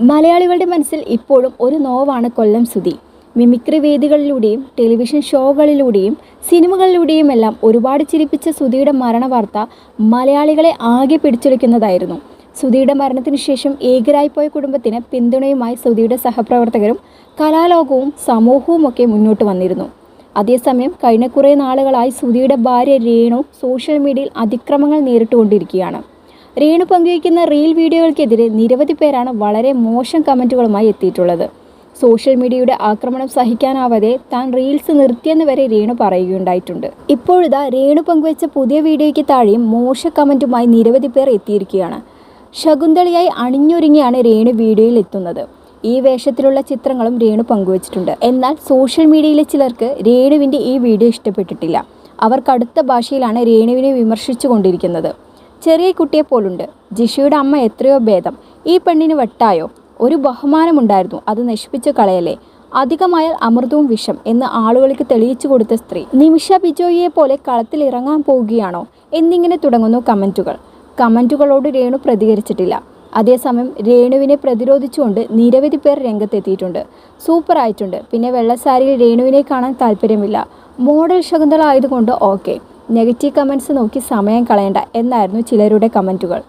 മലയാളികളുടെ മനസ്സിൽ ഇപ്പോഴും ഒരു നോവാണ് കൊല്ലം സുധി. മിമിക്രി വേദികളിലൂടെയും ടെലിവിഷൻ ഷോകളിലൂടെയും സിനിമകളിലൂടെയും എല്ലാം ഒരുപാട് ചിരിപ്പിച്ച സുധിയുടെ മരണ വാർത്ത മലയാളികളെ ആകെ പിടിച്ചുലയ്ക്കുന്നതായിരുന്നു സുധിയുടെ മരണത്തിനു ശേഷം ഏകരായിപ്പോയ കുടുംബത്തിന് പിന്തുണയുമായി സുധിയുടെ സഹപ്രവർത്തകരും കലാലോകവും സമൂഹവുമൊക്കെ മുന്നോട്ട് വന്നിരുന്നു. അതേസമയം കഴിഞ്ഞ കുറേ നാളുകളായി സുധിയുടെ ഭാര്യ രേണു സോഷ്യൽ മീഡിയയിൽ അതിക്രമങ്ങൾ നേരിട്ടുകൊണ്ടിരിക്കുകയാണ്. രേണു പങ്കുവയ്ക്കുന്ന റീൽ വീഡിയോകൾക്കെതിരെ നിരവധി പേരാണ് വളരെ മോശം കമന്റുകളുമായി എത്തിയിട്ടുള്ളത്. സോഷ്യൽ മീഡിയയുടെ ആക്രമണം സഹിക്കാനാവാതെ താൻ റീൽസ് നിർത്തിയെന്ന് വരെ രേണു പറയുകയുണ്ടായിട്ടുണ്ട്. ഇപ്പോഴിതാ രേണു പങ്കുവച്ച പുതിയ വീഡിയോയ്ക്ക് താഴെയും മോശ കമന്റുമായി നിരവധി പേർ എത്തിയിരിക്കുകയാണ്. ശകുന്തളയായി അണിഞ്ഞൊരുങ്ങിയാണ് രേണു വീഡിയോയിൽ എത്തുന്നത്. ഈ വേഷത്തിലുള്ള ചിത്രങ്ങളും രേണു പങ്കുവച്ചിട്ടുണ്ട്. എന്നാൽ സോഷ്യൽ മീഡിയയിലെ ചിലർക്ക് രേണുവിന്റെ ഈ വീഡിയോ ഇഷ്ടപ്പെട്ടിട്ടില്ല. അവർ കടുത്ത ഭാഷയിലാണ് രേണുവിനെ വിമർശിച്ചു കൊണ്ടിരിക്കുന്നത് ചെറിയ കുട്ടിയെ പോലുണ്ട്. ജിഷയുടെ അമ്മ എത്രയോ ഭേദം. ഈ പെണ്ണിന് വെട്ടായോ? ഒരു ബഹുമാനമുണ്ടായിരുന്നു. അത് നശിപ്പിച്ച് കളയല്ലേ? അധികമായാൽ അമൃതവും വിഷം എന്ന് ആളുകൾക്ക് തെളിയിച്ചു കൊടുത്ത സ്ത്രീ. നിമിഷ ബിജോയിയെ പോലെ കളത്തിൽ ഇറങ്ങാൻ പോവുകയാണോ? എന്നിങ്ങനെ തുടങ്ങുന്നു കമന്റുകൾ കമന്റുകളോട് രേണു പ്രതികരിച്ചിട്ടില്ല. അതേസമയം രേണുവിനെ പ്രതിരോധിച്ചുകൊണ്ട് നിരവധി പേർ രംഗത്തെത്തിയിട്ടുണ്ട്. സൂപ്പർ ആയിട്ടുണ്ട്. പിന്നെ വെള്ളസാരിയിൽ രേണുവിനെ കാണാൻ താല്പര്യമില്ല. മോഡൽ ശകുന്തള ആയതുകൊണ്ട് ഓക്കെ. നെഗറ്റീവ് കമന്റ്സ് നോക്കി സമയം കളയണ്ട എന്നായിരുന്നു ചിലരുടെ കമന്റുകൾ.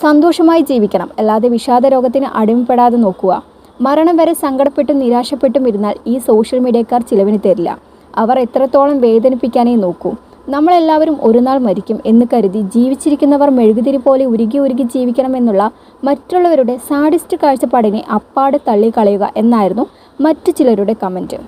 സന്തോഷമായി ജീവിക്കണം അല്ലാതെ വിഷാദ രോഗത്തിന് അടിമപ്പെടാതെ നോക്കുക. മരണം വരെ സങ്കടപ്പെട്ടും നിരാശപ്പെട്ടും ഇരുന്നാൽ ഈ സോഷ്യൽ മീഡിയക്കാർ ചിലവിന് തരില്ല. അവർ എത്രത്തോളം വേദനിപ്പിക്കാനേ നോക്കൂ. നമ്മളെല്ലാവരും ഒരു നാൾ മരിക്കും എന്ന് കരുതി ജീവിച്ചിരിക്കുന്നവർ മെഴുകുതിരി പോലെ ഉരുകി ഉരുകി ജീവിക്കണമെന്നുള്ള മറ്റുള്ളവരുടെ സാഡിസ്റ്റ് കാഴ്ചപ്പാടിനെ അപ്പാടെ തള്ളിക്കളയുക എന്നായിരുന്നു മറ്റു ചിലരുടെ കമന്റ്.